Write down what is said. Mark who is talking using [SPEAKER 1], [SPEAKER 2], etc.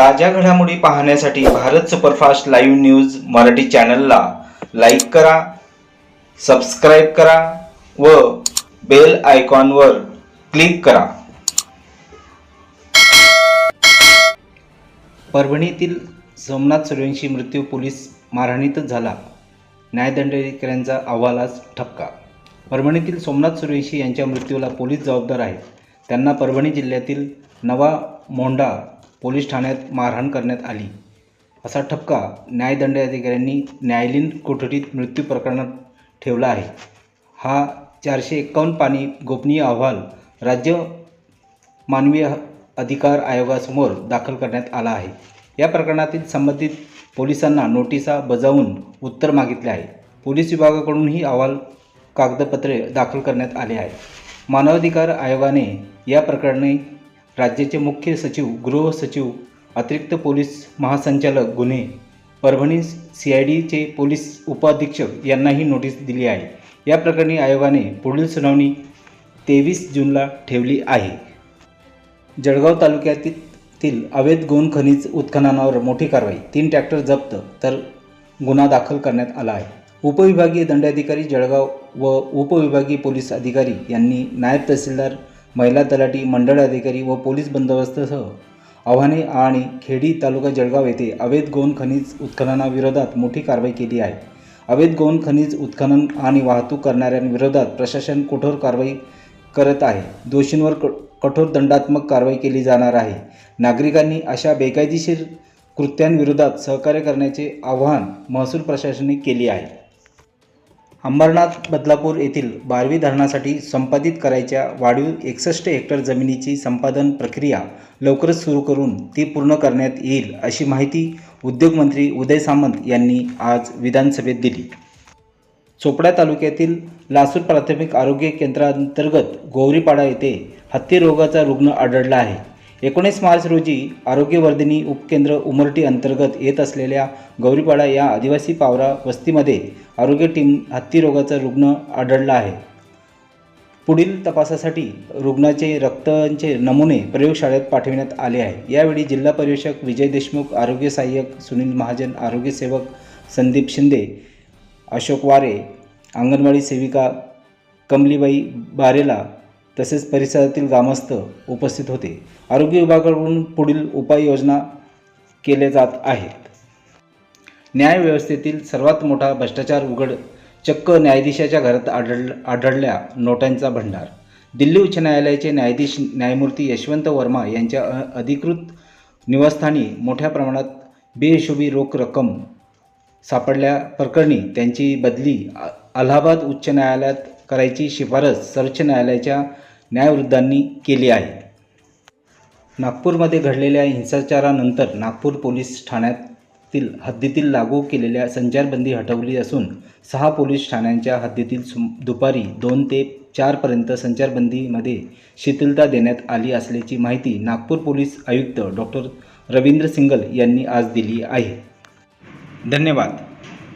[SPEAKER 1] ताज्या घडामोडी पाहण्यासाठी Bharat superfast live news Marathi चॅनलला लाईक करा सबस्क्राईब करा व बेल आयकॉनवर क्लिक करा. परभणीतील सोमनाथ सूर्यवंशी मृत्यू पोलीस मारहाणीतच झाला. न्यायदंडाधिकाऱ्यांचा अहवालास ठपका. परभणीतील सोमनाथ सूर्यवंशी यांच्या मृत्यूला पोलीस जबाबदार आहेत. त्यांना परभणी जिल्ह्यातील नवा मोंढा पोलीस ठाण्यात मारहाण करण्यात आली. असा ठपका न्यायदंडाधिकाऱ्यांनी न्यायालयीन कोठडीत मृत्यू प्रकरणात ठेवला आहे. हा चारशे एक्कावन्न पानी गोपनीय अहवाल राज्य मानवी अधिकार आयोगासमोर दाखल करण्यात आला आहे. या प्रकरणातील संबंधित पोलिसांना नोटिसा बजावून उत्तर मागितले आहे. पोलीस विभागाकडूनही अहवाल कागदपत्रे दाखल करण्यात आले आहे मानवाधिकार आयोगाने या प्रकरणी राज्याचे मुख्य सचिव गृह सचिव अतिरिक्त पोलीस महासंचालक गुन्हे परभणी सी आय डीचे पोलीस उपअधीक्षक यांनाही नोटीस दिली आहे. या प्रकरणी आयोगाने पुढील सुनावणी तेवीस जूनला ठेवली आहे. जळगाव तालुक्यातील अवैध गोन खनिज उत्खननावर मोठी कारवाई तीन ट्रॅक्टर जप्त तर गुन्हा दाखल करण्यात आला आहे. उपविभागीय दंडाधिकारी जळगाव व उपविभागीय पोलीस अधिकारी यांनी नायब तहसीलदार महिला तलाठी मंडळ अधिकारी व पोलीस बंदोबस्तसह आव्हाने आणि खेडी तालुका जळगाव येथे अवैध गोन खनिज उत्खननाविरोधात मोठी कारवाई केली आहे. अवैध गौण खनिज उत्खनन आणि वाहतूक करणाऱ्यांविरोधात प्रशासन कठोर कारवाई करत आहे. दोषींवर क कठोर दंडात्मक कारवाई केली जाणार आहे. नागरिकांनी अशा बेकायदेशीर कृत्यांविरोधात सहकार्य करण्याचे आवाहन महसूल प्रशासनाने केले आहे. अंबरनाथ बदलापूर येथील बारवी धरणासाठी संपादित करायच्या वाढीव एकसष्ट हेक्टर जमिनीची संपादन प्रक्रिया लवकरच सुरू करून ती पूर्ण करण्यात येईल अशी माहिती उद्योगमंत्री उदय सामंत यांनी आज विधानसभेत दिली. चोपडा तालुक्यातील लासूर प्राथमिक आरोग्य केंद्रांतर्गत गौरीपाडा येथे हत्ती रोगाचा रुग्ण आढळला आहे. एकोणीस मार्च रोजी आरोग्यवर्धिनी उपकेंद्र उमरटी अंतर्गत येत असलेल्या गौरीपाडा या आदिवासी पावरा वस्तीमध्ये आरोग्य टीम हत्ती रोगाचा रुग्ण आढळला आहे. पुढील तपासासाठी रुग्णाचे रक्तांचे नमुने प्रयोगशाळेत पाठविण्यात आले आहे. यावेळी जिल्हा पर्यवेक्षक विजय देशमुख आरोग्य सहाय्यक सुनील महाजन आरोग्य सेवक संदीप शिंदे अशोक वारे अंगणवाडी सेविका कमलीबाई बारेला तसेच परिसरातील ग्रामस्थ उपस्थित होते. आरोग्य विभागाकडून पुढील उपाययोजना केल्या जात आहेत. न्यायव्यवस्थेतील सर्वात मोठा भ्रष्टाचार उघड चक्क न्यायाधीशाच्या घरात आढळ आढळल्या नोटांचा भंडार. दिल्ली उच्च न्यायालयाचे न्यायाधीश न्यायमूर्ती यशवंत वर्मा यांच्या अधिकृत निवासस्थानी मोठ्या प्रमाणात बेहिशोबी रोख रक्कम सापडल्या प्रकरणी त्यांची बदली अलाहाबाद उच्च न्यायालयात करायची शिफारस सर्वोच्च न्यायालयाच्या न्यायवृद्धांनी केली आहे नागपूरमध्ये घडलेल्या हिंसाचारानंतर नागपूर पोलीस ठाण्यातील हद्दीतील लागू केलेल्या संचारबंदी हटवली असून सहा पोलीस ठाण्यांच्या हद्दीतील दुपारी दोन ते चारपर्यंत संचारबंदीमध्ये शिथिलता देण्यात आली असल्याची माहिती नागपूर पोलीस आयुक्त डॉक्टर रवींद्र सिंगल यांनी आज दिली आहे. धन्यवाद.